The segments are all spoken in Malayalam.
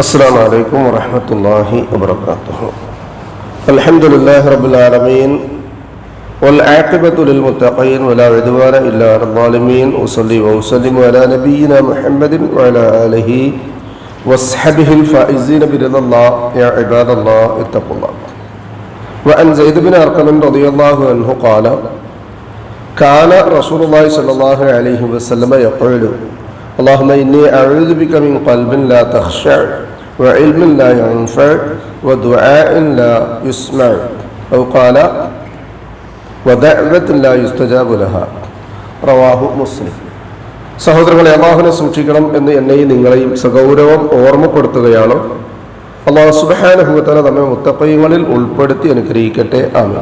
السلام عليكم ورحمة الله وبركاته الحمد لله رب العالمين والعاقبة للمتقين ولا عدوان إلا على الظالمين وصلي وسلم على نبينا محمد وعلى آله واصحابه الفائزين برضا الله يا عباد الله اتقوا الله وعن زيد بن أرقم رضي الله عنه قال كان رسول الله صلى الله عليه وسلم يقول اللهم إني أعوذ بك من قلب لا تخشع وعلم لا ينفع ودعاء لا يسمع أو قال ودعوة لا يستجاب لها റവാഹു മുസ്ലിം സഹോദരങ്ങളെ അള്ളാഹുനെ സൂക്ഷിക്കണം എന്ന് എന്നെയും നിങ്ങളെയും സഗൗരവം ഓർമ്മപ്പെടുത്തുകയാണ് അള്ളാഹു സുബാനുഭവത്തല നമ്മെ മുത്തപ്പയങ്ങളിൽ ഉൾപ്പെടുത്തി അനുഗ്രഹിക്കട്ടെ ആണ്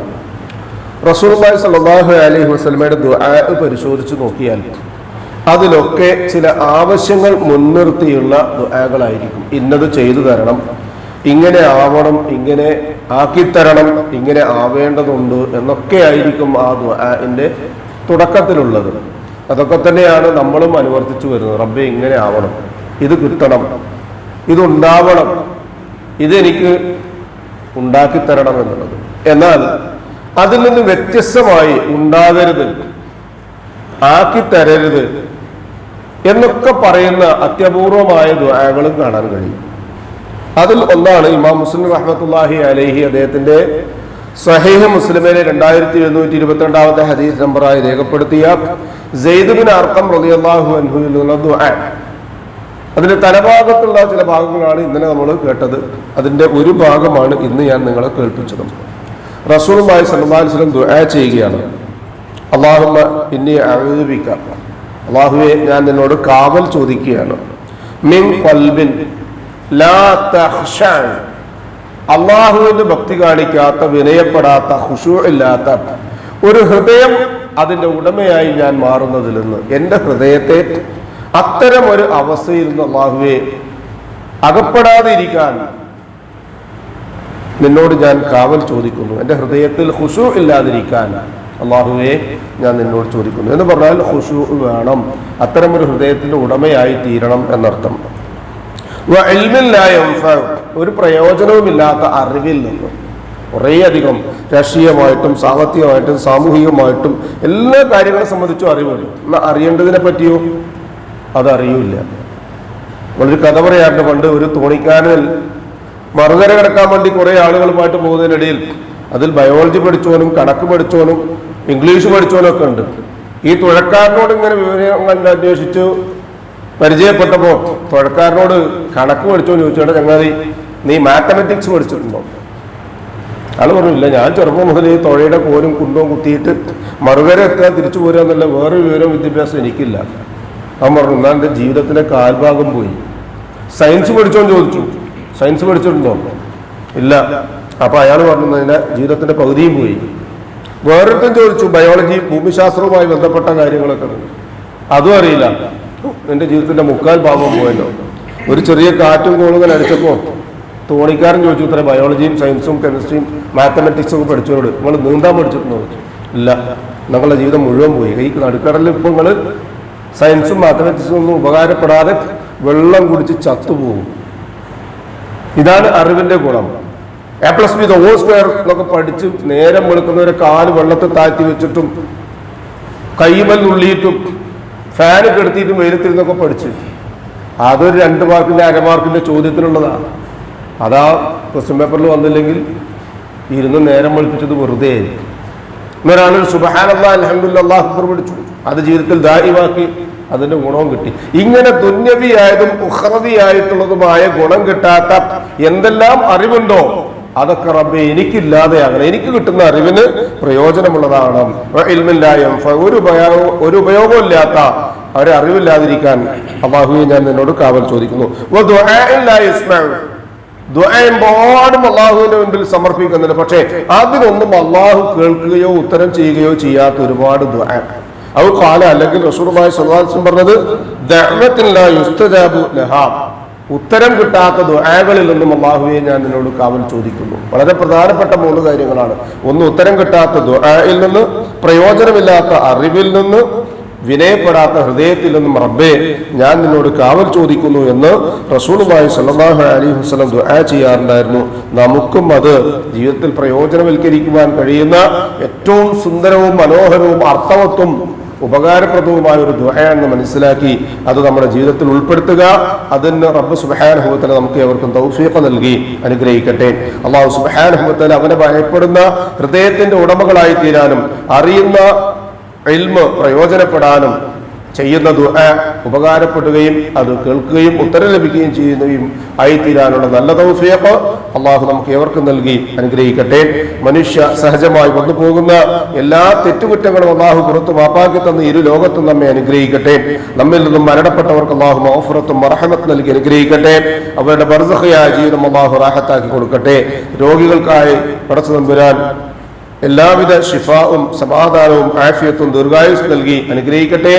റസൂൽബായ് സല്ലാഹു അലൈഹി വസ്ലമയുടെ ദുആ പരിശോധിച്ച് നോക്കിയാൽ അതിലൊക്കെ ചില ആവശ്യങ്ങൾ മുൻനിർത്തിയുള്ള ദുആകളായിരിക്കും. ഇന്നത് ചെയ്തു തരണം. ഇങ്ങനെ ആവണം ഇങ്ങനെ ആക്കിത്തരണം ഇങ്ങനെ ആവേണ്ടതുണ്ട് എന്നൊക്കെ ആയിരിക്കും ആ ദുആന്റെ തുടക്കത്തിലുള്ളത്. അതൊക്കെ തന്നെയാണ് നമ്മളും അനുവർത്തിച്ചു വരുന്നത്. റബ്ബെ ഇങ്ങനെ ആവണം. ഇത് കിട്ടണം. ഇതുണ്ടാവണം. ഇതെനിക്ക് ഉണ്ടാക്കിത്തരണം എന്നുള്ളത്. എന്നാൽ അതിൽ നിന്ന് വ്യത്യസ്തമായി ഉണ്ടാകരുത്. ആക്കിത്തരരുത്. എന്നൊക്കെ പറയുന്ന അത്യപൂർവമായ ദുരാകളും കാണാൻ കഴിയും. അതിൽ ഒന്നാണ് ഇമാം മുസ്ലിം റഹ്മത്തുല്ലാഹി അലൈഹി അദ്ദേഹത്തിന്റെ സഹേഹ മുസ്ലിമിലെ രണ്ടായിരത്തി എഴുന്നൂറ്റി ഇരുപത്തിരണ്ടാമത്തെ ഹദീസ് നമ്പറായി രേഖപ്പെടുത്തിയ ജെയ്ദുബിൻ അർക്കം റളിയല്ലാഹു അൻഹുവിൽ നിന്നുള്ള ദുആ. അതിന്റെ തലഭാഗത്തുള്ള ചില ഭാഗങ്ങളാണ് ഇന്നലെ നമ്മൾ കേട്ടത്. അതിന്റെ ഒരു ഭാഗമാണ് ഇന്ന് ഞാൻ നിങ്ങളെ കേൾപ്പിച്ചത്. അലൈഹി വസല്ലം ദുആ ചെയ്യുകയാണ്. അള്ളാഹുമ്മ ഇനി അഴുതുപിക്ക അള്ളാഹുവെ ഞാൻ നിന്നോട് കാവൽ ചോദിക്കുകയാണ്. മിൻ ഖൽബിൻ ലാ ഭക്തി കാണിക്കാത്ത വിനയപ്പെടാത്ത ഹുഷു ഇല്ലാത്ത ഒരു ഹൃദയം അതിന്റെ ഉടമയായി ഞാൻ മാറുന്നതിൽ നിന്ന് എന്റെ ഹൃദയത്തെ അത്തരം ഒരു അവസ്ഥയിൽ നിന്ന് അള്ളാഹുവെ അകപ്പെടാതിരിക്കാൻ നിന്നോട് ഞാൻ കാവൽ ചോദിക്കുന്നു. എന്റെ ഹൃദയത്തിൽ ഹുഷു ഇല്ലാതിരിക്കാൻ അള്ളാഹുവെ ഞാൻ നിന്നോട് ചോദിക്കുന്നു. എന്ന് പറഞ്ഞാൽ ഹുഷു വേണം. അത്തരം ഒരു ഹൃദയത്തിന്റെ ഉടമയായി തീരണം എന്നർത്ഥം. ഒരു പ്രയോജനവുമില്ലാത്ത അറിവിൽ നിന്ന് കുറേയധികം രാഷ്ട്രീയമായിട്ടും സാമ്പത്തികമായിട്ടും സാമൂഹികമായിട്ടും എല്ലാ കാര്യങ്ങളെ സംബന്ധിച്ചും അറിവുണ്ട്. എന്നാൽ അറിയേണ്ടതിനെ പറ്റിയോ? അതറിയില്ല. നമ്മളൊരു കഥ പറയാറുണ്ട്. പണ്ട് ഒരു തോണിക്കാരനിൽ മറുകര കിടക്കാൻ വേണ്ടി കുറേ ആളുകളുമായിട്ട് പോകുന്നതിനിടയിൽ അതിൽ ബയോളജി പഠിച്ചവനും കണക്ക് പഠിച്ചവനും ഇംഗ്ലീഷ് പഠിച്ചവനൊക്കെ ഉണ്ട്. ഈ തുഴക്കാരനോട് ഇങ്ങനെ വിവരം കണ്ട് അന്വേഷിച്ചു. പരിചയപ്പെട്ടപ്പോൾ തുഴക്കാരനോട് കണക്ക് പഠിച്ചോ ചോദിച്ചോട്ടെ ചങ്ങാതി നീ മാത്തമെറ്റിക്സ് പഠിച്ചിട്ടുണ്ടോ? ആൾ പറഞ്ഞില്ല ഞാൻ ചെറുപ്പം മുതൽ ഈ തുഴയുടെ കോലും കുണ്ടും കുത്തിയിട്ട് മറുകര എത്താൻ തിരിച്ചു പോരുക എന്നുള്ള വേറെ വിവരം വിദ്യാഭ്യാസം എനിക്കില്ല. അവൻ പറഞ്ഞു എന്നാൽ എന്റെ ജീവിതത്തിലെ കാൽഭാഗം പോയി. സയൻസ് പഠിച്ചോന്ന് ചോദിച്ചു. സയൻസ് പഠിച്ചിട്ടുണ്ടോ? ഇല്ല. അപ്പൊ അയാൾ പറഞ്ഞു എന്റെ ജീവിതത്തിന്റെ പകുതിയും പോയി. വേറൊരുത്തൻ ചോദിച്ചു ബയോളജി ഭൂമിശാസ്ത്രവുമായി ബന്ധപ്പെട്ട കാര്യങ്ങളൊക്കെ. അതും അറിയില്ല. എന്റെ ജീവിതത്തിന്റെ മുക്കാൽ ഭാഗം പോയല്ലോ. ഒരു ചെറിയ കാറ്റും കോളുകൾ അടിച്ചപ്പോൾ തോണിക്കാരൻ ചോദിച്ചു ഇത്ര ബയോളജിയും സയൻസും കെമിസ്ട്രിയും മാത്തമെറ്റിക്സും ഒക്കെ പഠിച്ചവരോട് നിങ്ങൾ നീന്താൻ പഠിച്ചിട്ടുണ്ടോ? ഇല്ല. ഞങ്ങളുടെ ജീവിതം മുഴുവൻ പോയി. ഈ നടുക്കടലിൽ ഇപ്പൊ നിങ്ങൾ സയൻസും മാത്തമെറ്റിക്സും ഒന്നും ഉപകാരപ്പെടാതെ വെള്ളം കുടിച്ച് ചത്തുപോകും. ഇതാണ് അറിവിന്റെ ഗുണം. A plus B whole square എന്നൊക്കെ പഠിച്ച് നേരം വെളുക്കുന്നവരെ കാൽ വെള്ളത്തിൽ താഴ്ത്തി വെച്ചിട്ടും കൈമൽ നുള്ളിയിട്ടും ഫാൻ കെടുത്തിയിട്ടും വെയിലത്തിരുന്നൊക്കെ പഠിച്ച്. അതൊരു രണ്ട് മാർക്കിന്റെ അരമാർക്കിന്റെ ചോദ്യത്തിനുള്ളതാണ് അതാ ക്വസ്റ്റ്യൻ പേപ്പറിൽ വന്നില്ലെങ്കിൽ ഇരുന്ന് നേരം വെളുപ്പിച്ചത് വെറുതെ ഇന്നൊരാളൊരു സുബഹാനല്ലാ അലഹമുല്ല അള്ളാഹു പഠിച്ചു. അത് ജീവിതത്തിൽ ദാരിവാക്കി അതിന്റെ ഗുണവും കിട്ടി. ഇങ്ങനെ ദുന്യവിയായതും ഉഹ്രവിയായിട്ടുള്ളതുമായ ഗുണം കിട്ടാത്ത എന്തെല്ലാം അറിവുണ്ടോ? അതൊക്കെ റബ്ബെ എനിക്കില്ലാതെയാകണം എനിക്ക് കിട്ടുന്ന അറിവിന് പ്രയോജനമുള്ളതാണ്. ഇൽമില്ലായം ഒരു ഉപയോഗം ഒരു ഇല്ലാത്ത അവരെ അറിവില്ലാതിരിക്കാൻ അള്ളാഹുവെ ഞാൻ നിന്നോട് കാവൽ ചോദിക്കുന്നു. അള്ളാഹുവിന്റെ മുമ്പിൽ സമർപ്പിക്കുന്നുണ്ട്. പക്ഷേ അതിനൊന്നും അള്ളാഹു കേൾക്കുകയോ ഉത്തരം ചെയ്യുകയോ ചെയ്യാത്ത ഒരുപാട് അത് കാല അല്ലെങ്കിൽ പറഞ്ഞത് ഉത്തരം കിട്ടാത്ത ദുആകളിൽ നിന്നും അള്ളാഹുവെ ഞാൻ നിന്നോട് കാവൽ ചോദിക്കുന്നു. വളരെ പ്രധാനപ്പെട്ട മൂന്ന് കാര്യങ്ങളാണ്. ഒന്ന് ഉത്തരം കിട്ടാത്ത ദുആയിൽ നിന്ന് പ്രയോജനമില്ലാത്ത അറിവിൽ നിന്ന് വിനയപ്പെടാത്ത ഹൃദയത്തിൽ നിന്നും റബ്ബേ ഞാൻ നിന്നോട് കാവൽ ചോദിക്കുന്നു എന്ന് റസൂലുമായി സ്വല്ലല്ലാഹു അലൈഹി വസല്ലം ദുആ ചെയ്യാറുണ്ടായിരുന്നു. നമുക്കും അത് ജീവിതത്തിൽ പ്രയോജനവൽക്കരിക്കുവാൻ കഴിയുന്ന ഏറ്റവും സുന്ദരവും മനോഹരവും അർത്ഥവത്വം ഉപകാരപ്രദവുമായ ഒരു ദുഹയാണെന്ന് മനസ്സിലാക്കി അത് നമ്മുടെ ജീവിതത്തിൽ ഉൾപ്പെടുത്തുക. അതിന് റബ്ബ് സുബഹാനുഭവത്തിന് നമുക്ക് അവർക്കും തൗഫീഖ നൽകി. അനുഗ്രഹിക്കട്ടെ. അള്ളാഹു സുബഹാനുഭവത്തിൽ അവനെ ഭയപ്പെടുന്ന ഹൃദയത്തിന്റെ ഉടമകളായി തീരാനും അറിയുന്ന ഇൽമ് പ്രയോജനപ്പെടാനും ചെയ്യുന്ന ദുആ ഉപകാരപ്പെടുകയും അത് കേൾക്കുകയും ഉത്തരം ലഭിക്കുകയും ചെയ്യുന്നവയും ആയിത്തീരാനുള്ള നല്ല തൗഫിയപ്പ് അള്ളാഹു നമുക്ക് ഏവർക്കും നൽകി. അനുഗ്രഹിക്കട്ടെ. മനുഷ്യ സഹജമായി വന്നു പോകുന്ന എല്ലാ തെറ്റുകുറ്റങ്ങളും അള്ളാഹു പുറത്ത് മാപ്പാക്കി തന്ന ഇരു ലോകത്തും നമ്മെ അനുഗ്രഹിക്കട്ടെ. നമ്മിൽ നിന്നും മരണപ്പെട്ടവർക്ക് അള്ളാഹു മോഫുറത്തും മറഹമത്ത് നൽകി അനുഗ്രഹിക്കട്ടെ. അവരുടെ ബർസഹയായ ജീവിതം അള്ളാഹു റാഹത്താക്കി കൊടുക്കട്ടെ. രോഗികൾക്കായി പടച്ചു നമ്പുരാൻ എല്ലാവിധ ഷിഫാവും സമാധാനവും ആഫിയത്തും ദീർഘായുസ് നൽകി അനുഗ്രഹിക്കട്ടെ.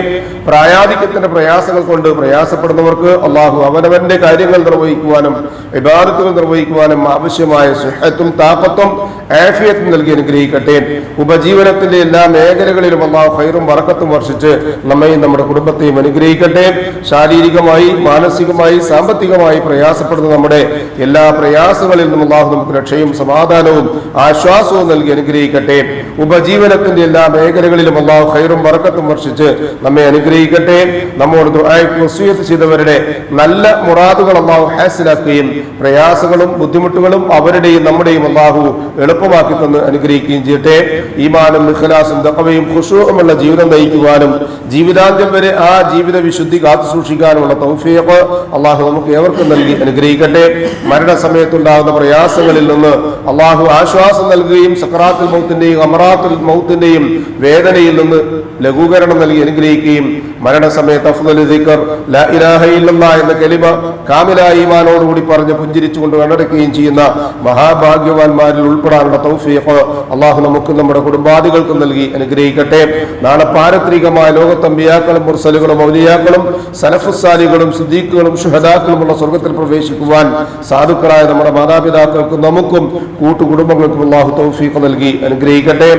പ്രായാധിക്യത്തിന്റെ പ്രയാസങ്ങൾ കൊണ്ട് പ്രയാസപ്പെടുന്നവർക്ക് അള്ളാഹു അവനവന്റെ കാര്യങ്ങൾ നിർവഹിക്കുവാനും വിവാദത്തുകൾ നിർവഹിക്കുവാനും ആവശ്യമായ സുഹത്തും താപത്വം ആഫിയത്തും നൽകി അനുഗ്രഹിക്കട്ടെ. ഉപജീവനത്തിന്റെ എല്ലാ മേഖലകളിലും അള്ളാഹു ഹൈറും വറക്കത്തും വർഷിച്ച് നമ്മയും നമ്മുടെ കുടുംബത്തെയും അനുഗ്രഹിക്കട്ടെ. ശാരീരികമായി മാനസികമായി സാമ്പത്തികമായി പ്രയാസപ്പെടുന്ന നമ്മുടെ എല്ലാ പ്രയാസങ്ങളിൽ നിന്നും അള്ളാഹു നമുക്ക് രക്ഷയും സമാധാനവും ആശ്വാസവും നൽകി അനുഗ്രഹിക്കട്ടെ. ഉപജീവനത്തിന്റെ എല്ലാ മേഖലകളിലും അള്ളാഹു ഹൈറും വറക്കത്തും വർഷിച്ച് നമ്മെ അനുഗ്രഹിക്കട്ടെ. നമ്മോട് ചെയ്തവരുടെ നല്ല മുറാദുകൾ അള്ളാഹു ഹാസിലാക്കുകയും പ്രയാസങ്ങളും ബുദ്ധിമുട്ടുകളും അവരുടെയും നമ്മുടെയും അള്ളാഹു എളുപ്പമാക്കി തന്ന് അനുഗ്രഹിക്കുകയും ചെയ്യട്ടെ. ഈമാനും ഇഖ്ലാസും തക്കവയും ഖുശൂഉമുള്ള ജീവിതം നയിക്കുവാനും ജീവിതാന്ത്യം വരെ ആ ജീവിത വിശുദ്ധി കാത്തു സൂക്ഷിക്കാനുമുള്ള തൗഫീഖ് അള്ളാഹു നമുക്ക് ഏവർക്കും നൽകി അനുഗ്രഹിക്കട്ടെ. മരണസമയത്തുണ്ടാകുന്ന പ്രയാസങ്ങളിൽ നിന്ന് അള്ളാഹു ആശ്വാസം നൽകുകയും സക്രാത്തുൽ മൗത്തിന്റെയും അമറാത്തുൽ മൗത്തിന്റെയും വേദനയിൽ നിന്ന് ലഘൂകരണം നൽകി അനുഗ്രഹിക്കുകയും മരണസമയത്ത് അഫ്ദലു ദിക്ർ ലാ ഇലാഹ ഇല്ലല്ലാഹ് എന്ന കലിമ കാമിലായ ഈമാനോടുകൂടി പറഞ്ഞ് പുഞ്ചിരിച്ചുകൊണ്ട് കണ്ടെടുക്കുകയും ചെയ്യുന്ന മഹാഭാഗ്യവാന്മാരിൽ ഉൾപ്പെടാനുള്ള തൗഫീഖ് അള്ളാഹു നമുക്ക് നമ്മുടെ കുടുംബാദികൾക്കും നൽകി. അനുഗ്രഹിക്കട്ടെ. നാളെ പാരത്രികമായ ലോകത്തമ്പിയാക്കളും മുർസലുകളും ഔലിയാക്കളും സലഫുസാലികളും സിദ്ദീഖുകളും ഷുഹദാക്കളുമുള്ള സ്വർഗത്തിൽ പ്രവേശിക്കുവാൻ സാധുക്കളായ നമ്മുടെ മാതാപിതാക്കൾക്കും നമുക്കും കൂട്ടുകുടുംബങ്ങൾക്കും അള്ളാഹു തൗഫീഖ് നൽകി. അനുഗ്രഹിക്കട്ടെ.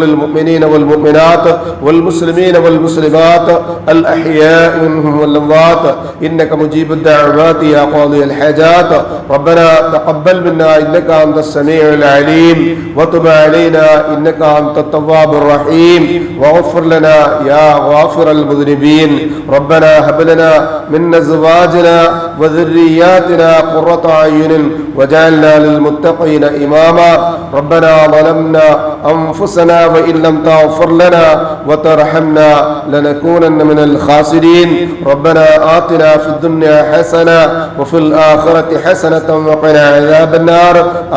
ലിൽ മുഅ്മിനീന വൽ മുഅ്മിനാത്ത് വൽ മുസ്ലിമീന വൽ البيضات الأحياء منهم والأموات. إنك مجيب الدعوات يا قاضي الحاجات. ربنا تقبل منا إنك أنت السميع العليم. وتب علينا إنك أنت التواب الرحيم. واغفر لنا يا غافر المذنبين. ربنا هب لنا من أزواجنا وذرياتنا قرة أعين وجعلنا للمتقين إماما. ربنا ظلمنا أنفسنا وإن لم تغفر لنا وترحمنا لنكونن من الخاسرين. ربنا آتنا في الدنيا حسنة وفي الآخرة حسنة وقنا عذاب النار.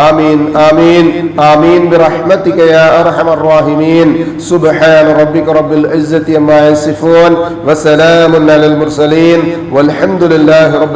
آمين آمين آمين. برحمتك يا أرحم الراحمين. سبحان ربك رب العزة عما يصفون وسلام على المرسلين. والحمد لله رب